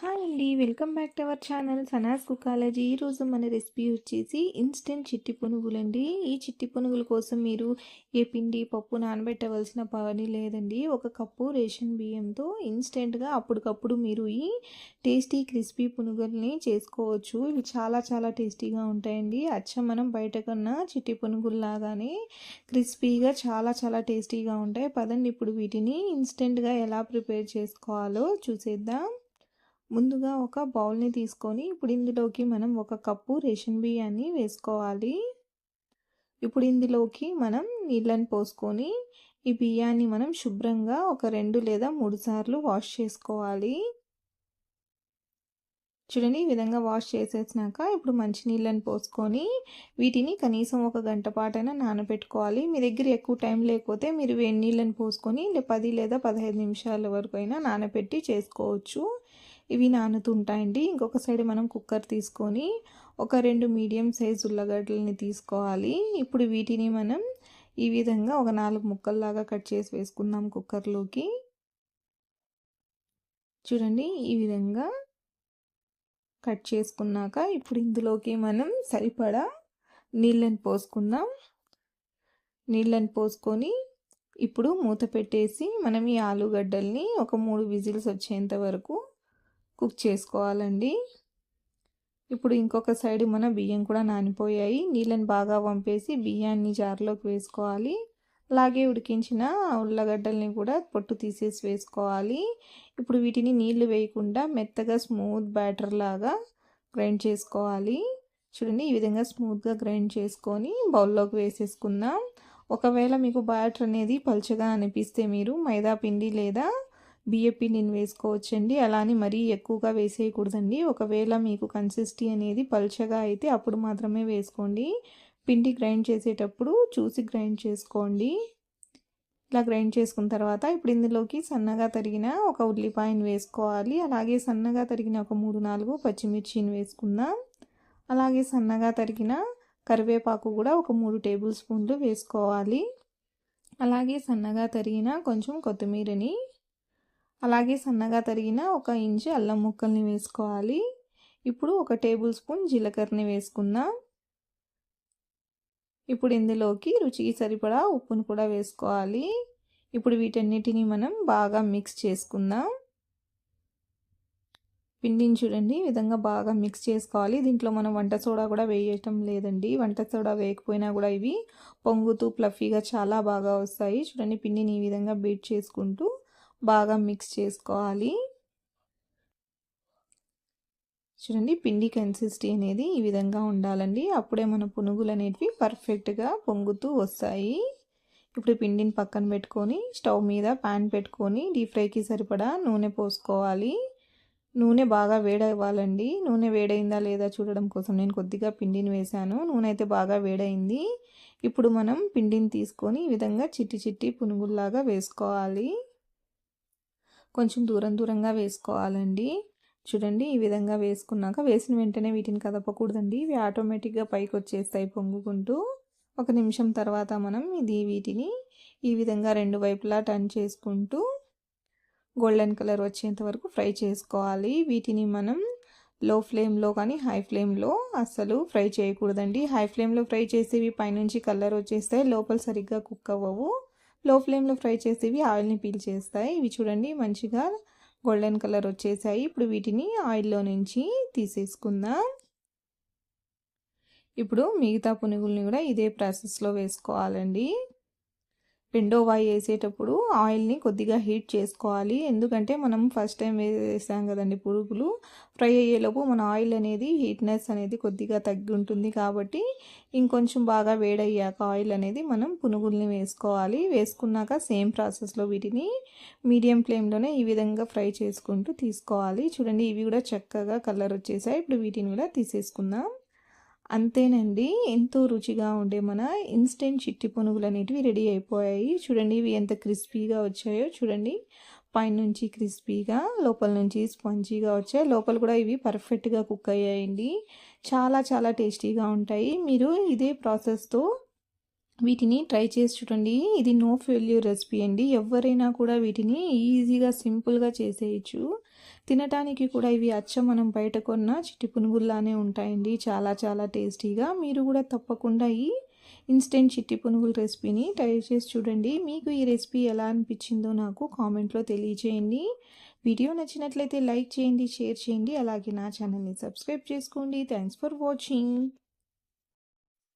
Hi అండి welcome back to our channel Sana's cookology. ఈరోజు మన రెసిపీ వచ్చేసి ఇన్స్టెంట్ చిట్టి పునుగులండి. ఈ చిట్టి పునుగుల కోసం మీరు ఏ పిండి పప్పు నానబెట్టవలసిన పని లేదండి. ఒక కప్పు రేషన్ బియ్యంతో ఇన్స్టెంట్గా అప్పటికప్పుడు మీరు ఈ టేస్టీ క్రిస్పీ పునుగుల్ని చేసుకోవచ్చు. ఇవి చాలా చాలా టేస్టీగా ఉంటాయండి. అచ్చం మనం బయట కన్నా చిట్టి పునుగుల్లాగానే క్రిస్పీగా చాలా చాలా టేస్టీగా ఉంటాయి. పదండి ఇప్పుడు వీటిని ఇన్స్టెంట్గా ఎలా ప్రిపేర్ చేసుకోవాలో చూసేద్దాం. ముందుగా ఒక బౌల్ని తీసుకొని ఇప్పుడు ఇందులోకి మనం ఒక కప్పు రేషన్ బియ్యాన్ని వేసుకోవాలి. ఇప్పుడు ఇందులోకి మనం నీళ్ళని పోసుకొని ఈ బియ్యాన్ని మనం శుభ్రంగా ఒక రెండు లేదా మూడు సార్లు వాష్ చేసుకోవాలి. చూడండి ఈ విధంగా వాష్ చేసేసినాక ఇప్పుడు మంచి నీళ్ళని పోసుకొని వీటిని కనీసం ఒక గంట పాటైనా నానబెట్టుకోవాలి. మీ దగ్గర ఎక్కువ టైం లేకపోతే మీరు వేడి నీళ్ళని పోసుకొని పది లేదా పదహైదు నిమిషాల వరకు అయినా నానబెట్టి చేసుకోవచ్చు. ఇవి నానుతుంటాయండి. ఇంకొక సైడ్ మనం కుక్కర్ తీసుకొని ఒక రెండు మీడియం సైజ్ ఉల్లగడ్డలని తీసుకోవాలి. ఇప్పుడు వీటిని మనం ఈ విధంగా ఒక నాలుగు ముక్కల్లాగా కట్ చేసి వేసుకుందాం కుక్కర్లోకి. చూడండి ఈ విధంగా కట్ చేసుకున్నాక ఇప్పుడు ఇందులోకి మనం సరిపడా నీళ్ళని పోసుకుందాం. నీళ్ళని పోసుకొని ఇప్పుడు మూత పెట్టేసి మనం ఈ ఆలుగడ్డల్ని ఒక మూడు విజిల్స్ వచ్చేంత వరకు కుక్ చేసుకోవాలండి. ఇప్పుడు ఇంకొక సైడ్ మన బియ్యం కూడా నానిపోయాయి. నీళ్ళని బాగా వంపేసి బియ్యాన్ని జార్లోకి వేసుకోవాలి. అలాగే ఉడికించిన ఉల్లగడ్డల్ని కూడా పొట్టు తీసేసి వేసుకోవాలి. ఇప్పుడు వీటిని నీళ్ళు వేయకుండా మెత్తగా స్మూత్ బ్యాటర్ లాగా గ్రైండ్ చేసుకోవాలి. చూడండి ఈ విధంగా స్మూత్గా గ్రైండ్ చేసుకొని బౌల్లోకి వేసేసుకుందాం. ఒకవేళ మీకు బ్యాటర్ అనేది పలుచగా అనిపిస్తే మీరు మైదా పిండి లేదా బియ్య పిండిని వేసుకోవచ్చండి. అలానే మరీ ఎక్కువగా వేసేయకూడదండి. ఒకవేళ మీకు కన్సిస్టీ అనేది పలుచగా అయితే అప్పుడు మాత్రమే వేసుకోండి. పిండి గ్రైండ్ చేసేటప్పుడు చూసి గ్రైండ్ చేసుకోండి. ఇలా గ్రైండ్ చేసుకున్న తర్వాత ఇప్పుడు ఇందులోకి సన్నగా తరిగిన ఒక ఉల్లిపాయను వేసుకోవాలి. అలాగే సన్నగా తరిగిన ఒక మూడు నాలుగు పచ్చిమిర్చిని వేసుకుందాం. అలాగే సన్నగా తరిగిన కరివేపాకు కూడా ఒక మూడు టేబుల్ స్పూన్లు వేసుకోవాలి. అలాగే సన్నగా తరిగిన కొంచెం కొత్తిమీరని అలాగే సన్నగా తరిగిన ఒక ఇంచు అల్లం ముక్కల్ని వేసుకోవాలి. ఇప్పుడు ఒక టేబుల్ స్పూన్ జీలకర్రని వేసుకుందాం. ఇప్పుడు ఇందులోకి రుచికి సరిపడా ఉప్పును కూడా వేసుకోవాలి. ఇప్పుడు వీటన్నిటిని మనం బాగా మిక్స్ చేసుకుందాం. పిండిని చూడండి ఈ విధంగా బాగా మిక్స్ చేసుకోవాలి. దీంట్లో మనం వంట సోడా కూడా వేయటం లేదండి. వంట సోడా వేయకపోయినా కూడా ఇవి పొంగుతూ ప్లఫీగా చాలా బాగా వస్తాయి. చూడండి పిండిని ఈ విధంగా బీట్ చేసుకుంటూ బాగా మిక్స్ చేసుకోవాలి. చూడండి పిండి కన్సిస్టీ అనేది ఈ విధంగా ఉండాలండి. అప్పుడే మన పునుగులు అనేటివి పర్ఫెక్ట్గా పొంగుతూ వస్తాయి. ఇప్పుడు పిండిని పక్కన పెట్టుకొని స్టవ్ మీద ప్యాన్ పెట్టుకొని డీప్ ఫ్రైకి సరిపడా నూనె పోసుకోవాలి. నూనె బాగా వేడవ్వాలండి. నూనె వేడైందా లేదా చూడడం కోసం నేను కొద్దిగా పిండిని వేశాను. నూనె అయితే బాగా వేడైంది. ఇప్పుడు మనం పిండిని తీసుకొని ఈ విధంగా చిట్టి చిట్టి పునుగుల్లాగా వేసుకోవాలి. కొంచెం దూరం దూరంగా వేసుకోవాలండి. చూడండి ఈ విధంగా వేసుకున్నాక వేసిన వెంటనే వీటిని కదపకూడదండి. ఇవి ఆటోమేటిక్గా పైకి వచ్చేస్తాయి పొంగుకుంటూ. ఒక నిమిషం తర్వాత మనం ఇది వీటిని ఈ విధంగా రెండు వైపులా టర్న్ చేసుకుంటూ గోల్డెన్ కలర్ వచ్చేంత వరకు ఫ్రై చేసుకోవాలి. వీటిని మనం లో ఫ్లేమ్లో కానీ హై ఫ్లేమ్లో అస్సలు ఫ్రై చేయకూడదండి. హై ఫ్లేమ్లో ఫ్రై చేసేవి పైనుంచి కలర్ వచ్చేస్తాయి. లోపల సరిగ్గా కుక్ అవ్వవు. లో ఫ్లేమ్లో ఫ్రై చేసేవి ఆయిల్ని పీల్ చేస్తాయి. ఇవి చూడండి మంచిగా గోల్డెన్ కలర్ వచ్చేసాయి. ఇప్పుడు వీటిని ఆయిల్లో నుంచి తీసేసుకుందాం. ఇప్పుడు మిగతా పునుగుల్ని కూడా ఇదే ప్రాసెస్లో వేసుకోవాలండి. వాయి వేసేటప్పుడు ఆయిల్ని కొద్దిగా హీట్ చేసుకోవాలి. ఎందుకంటే మనం ఫస్ట్ టైం వేసాం కదండి పురుగులు. ఫ్రై అయ్యేలోపు మన ఆయిల్ అనేది హీట్నెస్ అనేది కొద్దిగా తగ్గి ఉంటుంది కాబట్టి ఇంకొంచెం బాగా వేడయ్యాక ఆయిల్ అనేది మనం పునుగుల్ని వేసుకోవాలి. వేసుకున్నాక సేమ్ ప్రాసెస్లో వీటిని మీడియం ఫ్లేమ్లోనే ఈ విధంగా ఫ్రై చేసుకుంటూ తీసుకోవాలి. చూడండి ఇవి కూడా చక్కగా కలర్ వచ్చేసాయి. ఇప్పుడు వీటిని కూడా తీసేసుకుందాం. అంతేనండి. ఎంతో రుచిగా ఉండే మన ఇన్స్టెంట్ చిట్టి పునుగులు అనేటివి రెడీ అయిపోయాయి. చూడండి ఇవి ఎంత క్రిస్పీగా వచ్చాయో చూడండి. పైనుంచి క్రిస్పీగా లోపల నుంచి స్పంజీగా వచ్చాయి. లోపల కూడా ఇవి పర్ఫెక్ట్గా కుక్ అయ్యాయండి. చాలా చాలా టేస్టీగా ఉంటాయి. మీరు ఇదే ప్రాసెస్తో వీటిని ట్రై చేసి చూడండి. ఇది నో ఫెయిల్యూర్ రెసిపీ అండి. ఎవరైనా కూడా వీటిని ఈజీగా సింపుల్గా చేసేయచ్చు. తినటానికి కూడా ఇవి అచ్చ మనం బయట కొన్న చిట్టి పునుగుల్లానే ఉంటాయండి. చాలా చాలా టేస్టీగా. మీరు కూడా తప్పకుండా ఈ ఇన్స్టెంట్ చిట్టి పునుగుల రెసిపీని ట్రై చేసి చూడండి. మీకు ఈ రెసిపీ ఎలా అనిపించిందో నాకు కామెంట్లో తెలియచేయండి. వీడియో నచ్చినట్లయితే లైక్ చేయండి షేర్ చేయండి. అలాగే నా ఛానల్ని సబ్స్క్రైబ్ చేసుకోండి. Thanks for watching